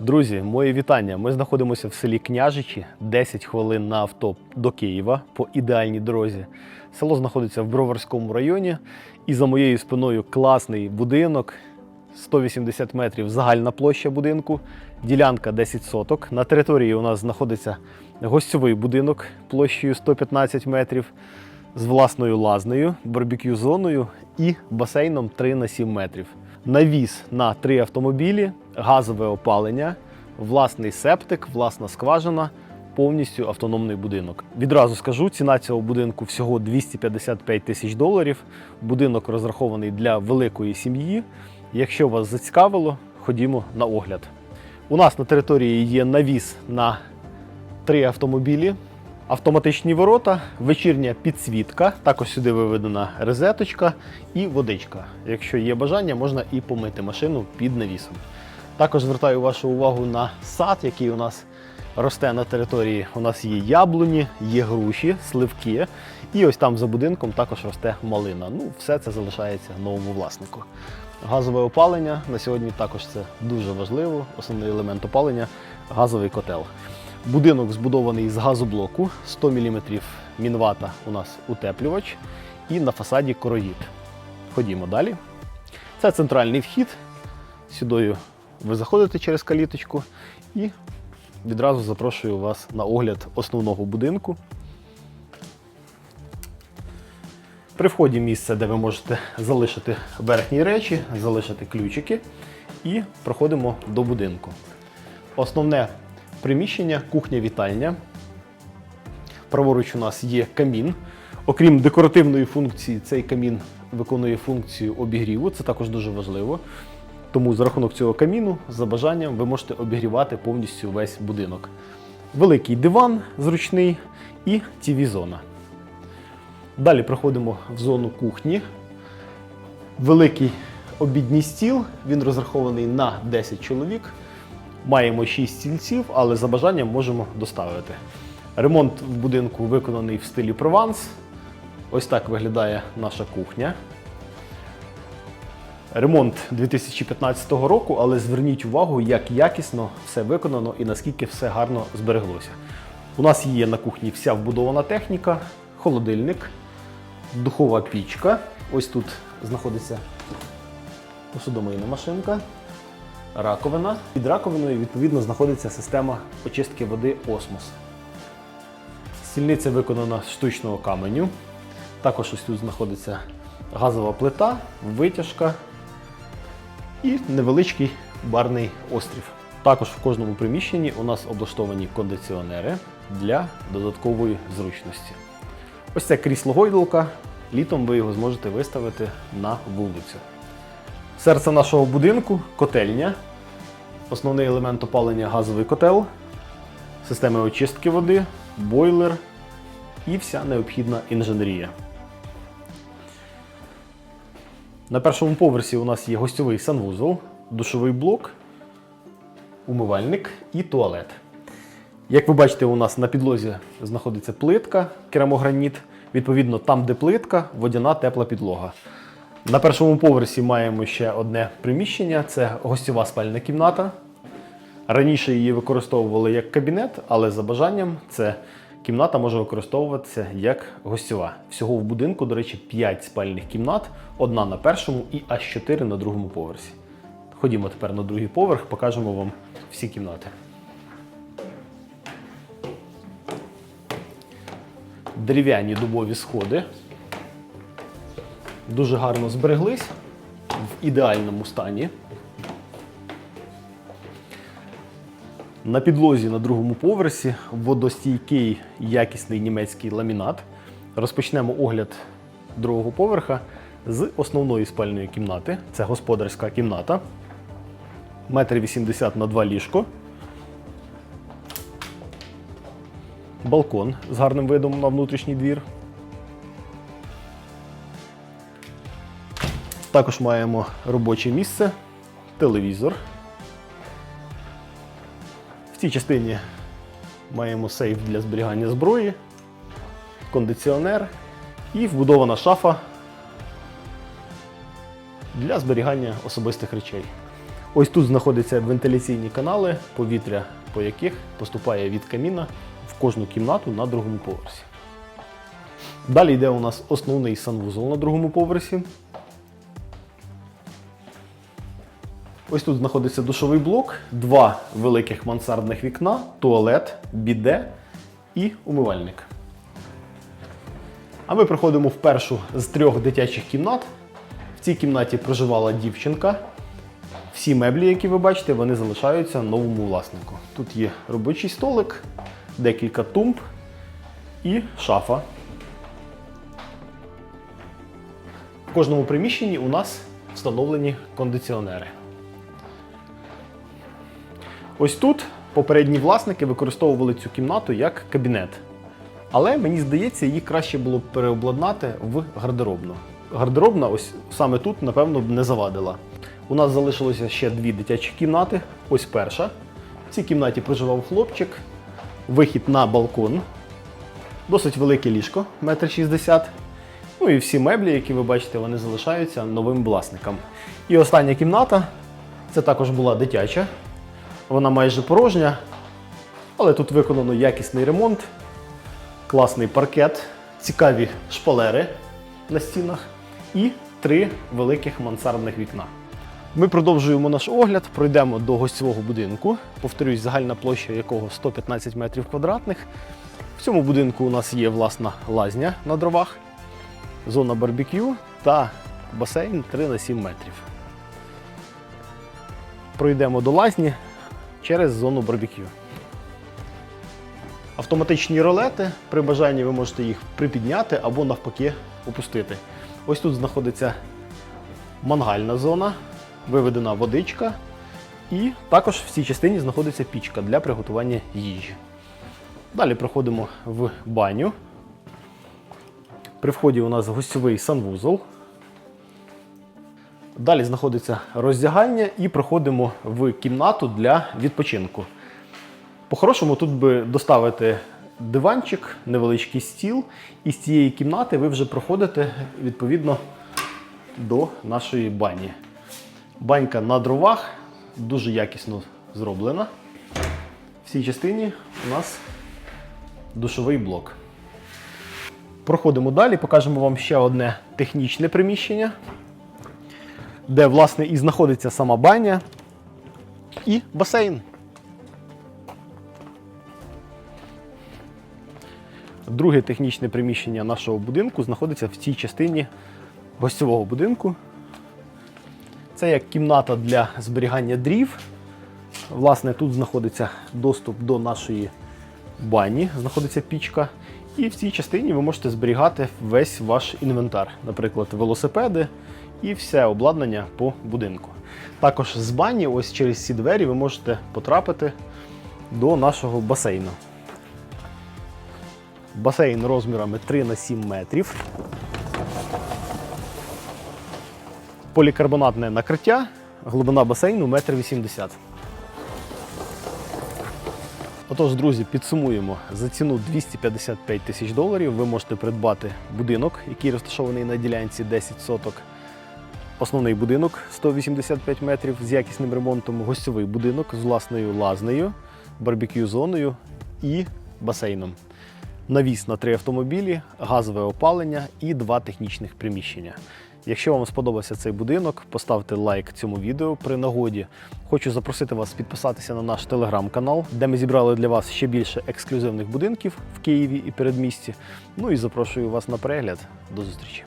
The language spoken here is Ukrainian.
Друзі, мої вітання. Ми знаходимося в селі Княжичі, 10 хвилин на авто до Києва по ідеальній дорозі. Село знаходиться в Броварському районі, і за моєю спиною класний будинок. 180 метрів загальна площа будинку, ділянка 10 соток. На території у нас знаходиться гостьовий будинок площею 115 метрів з власною лазнею, барбекю-зоною і басейном 3 на 7 метрів. Навіс на три автомобілі, газове опалення, власний септик, власна скважина, повністю автономний будинок. Відразу скажу, ціна цього будинку всього 255 тисяч доларів. Будинок розрахований для великої сім'ї. Якщо вас зацікавило, ходімо на огляд. У нас на території є навіс на три автомобілі, автоматичні ворота, вечірня підсвітка, також сюди виведена розеточка і водичка. Якщо є бажання, можна і помити машину під навісом. Також звертаю вашу увагу на сад, який у нас росте на території. У нас є яблуні, є груші, сливки, і ось там за будинком також росте малина. Ну, все це залишається новому власнику. Газове опалення на сьогодні також це дуже важливо. Основний елемент опалення газовий котел. Будинок збудований з газоблоку, 100 мм мінвата у нас утеплювач і на фасаді короїд. Ходімо далі. Це центральний вхід. Сюди ви заходите через каліточку і відразу запрошую вас на огляд основного будинку. При вході місце, де ви можете залишити верхні речі, залишити ключики і проходимо до будинку. Основне приміщення кухня-вітальня. Праворуч у нас є камін. Окрім декоративної функції, цей камін виконує функцію обігріву. Це також дуже важливо. Тому за рахунок цього каміну, за бажанням, ви можете обігрівати повністю весь будинок. Великий диван зручний і тіві-зона. Далі проходимо в зону кухні. Великий обідній стіл, він розрахований на 10 чоловік. Маємо 6 стільців, але за бажанням можемо доставити. Ремонт в будинку виконаний в стилі Прованс. Ось так виглядає наша кухня. Ремонт 2015 року, але зверніть увагу, як якісно все виконано і наскільки все гарно збереглося. У нас є на кухні вся вбудована техніка, холодильник, духова пічка. Ось тут знаходиться посудомийна машинка, раковина. Під раковиною відповідно знаходиться система очистки води Осмос. Стільниця виконана з штучного каменю. Також ось тут знаходиться газова плита, витяжка і невеличкий барний острів. Також в кожному приміщенні у нас облаштовані кондиціонери для додаткової зручності. Ось це крісло гойдалка. Літом ви його зможете виставити на вулицю. Серце нашого будинку котельня. Основний елемент опалення газовий котел, системи очистки води, бойлер і вся необхідна інженерія. На першому поверсі у нас є гостьовий санвузол, душовий блок, умивальник і туалет. Як ви бачите, у нас на підлозі знаходиться плитка, керамограніт. Відповідно, там, де плитка, водяна тепла підлога. На першому поверсі маємо ще одне приміщення це гостьова спальна кімната. Раніше її використовували як кабінет, але за бажанням це кімната може використовуватися як гостьова. Всього в будинку, до речі, 5 спальних кімнат, одна на першому і аж 4 на другому поверсі. Ходімо тепер на другий поверх, покажемо вам всі кімнати. Дерев'яні дубові сходи. Дуже гарно збереглись в ідеальному стані. На підлозі на другому поверсі водостійкий якісний німецький ламінат. Розпочнемо огляд другого поверха з основної спальної кімнати. Це господарська кімната. Метр 80 на 2 ліжко. Балкон з гарним видом на внутрішній двір. Також маємо робоче місце, телевізор. Цій частині маємо сейф для зберігання зброї, кондиціонер і вбудована шафа для зберігання особистих речей. Ось тут знаходяться вентиляційні канали, повітря по яких поступає від каміна в кожну кімнату на другому поверсі. Далі йде у нас основний санвузол на другому поверсі. Ось тут знаходиться душовий блок, два великих мансардних вікна, туалет, біде і умивальник. А ми приходимо в першу з трьох дитячих кімнат. В цій кімнаті проживала дівчинка. Всі меблі, які ви бачите, вони залишаються новому власнику. Тут є робочий столик, декілька тумб і шафа. В кожному приміщенні у нас встановлені кондиціонери. Ось тут попередні власники використовували цю кімнату як кабінет. Але мені здається, її краще було б переобладнати в гардеробну. Гардеробна ось саме тут, напевно, б не завадила. У нас залишилося ще дві дитячі кімнати. Ось перша. В цій кімнаті проживав хлопчик, вихід на балкон, досить велике ліжко, 1,60 м. Ну і всі меблі, які ви бачите, вони залишаються новим власникам. І остання кімната це також була дитяча. Вона майже порожня, але тут виконано якісний ремонт, класний паркет, цікаві шпалери на стінах і три великих мансардних вікна. Ми продовжуємо наш огляд, пройдемо до гостьового будинку. Повторюсь, загальна площа якого 115 метрів квадратних. В цьому будинку у нас є власна лазня на дровах, зона барбекю та басейн 3 на 7 метрів. Пройдемо до лазні через зону барбекю. Автоматичні ролети. При бажанні ви можете їх припідняти або навпаки опустити. Ось тут знаходиться мангальна зона, виведена водичка, і також в цій частині знаходиться пічка для приготування їжі. Далі проходимо в баню. При вході у нас гостьовий санвузол. Далі знаходиться роздягання і проходимо в кімнату для відпочинку. По-хорошому, тут би доставити диванчик, невеличкий стіл, і з цієї кімнати ви вже проходите відповідно до нашої бані. Банька на дровах дуже якісно зроблена. В цій частині у нас душовий блок. Проходимо далі, покажемо вам ще одне технічне приміщення, де, власне, і знаходиться сама баня і басейн. Друге технічне приміщення нашого будинку знаходиться в цій частині гостьового будинку. Це як кімната для зберігання дрів. Власне, тут знаходиться доступ до нашої бані, знаходиться пічка. І в цій частині ви можете зберігати весь ваш інвентар, наприклад, велосипеди і все обладнання по будинку. Також з бані, ось через ці двері, ви можете потрапити до нашого басейну. Басейн розмірами 3 на 7 метрів. Полікарбонатне накриття, глибина басейну 1,80 м. Отож, друзі, підсумуємо. За ціну 255 тисяч доларів ви можете придбати будинок, який розташований на ділянці 10 соток. Основний будинок 185 метрів з якісним ремонтом, гостьовий будинок з власною лазнею, барбекю-зоною і басейном. Навіс на три автомобілі, газове опалення і два технічних приміщення. Якщо вам сподобався цей будинок, поставте лайк цьому відео при нагоді. Хочу запросити вас підписатися на наш телеграм-канал, де ми зібрали для вас ще більше ексклюзивних будинків в Києві і передмісті. Ну і запрошую вас на перегляд. До зустрічі!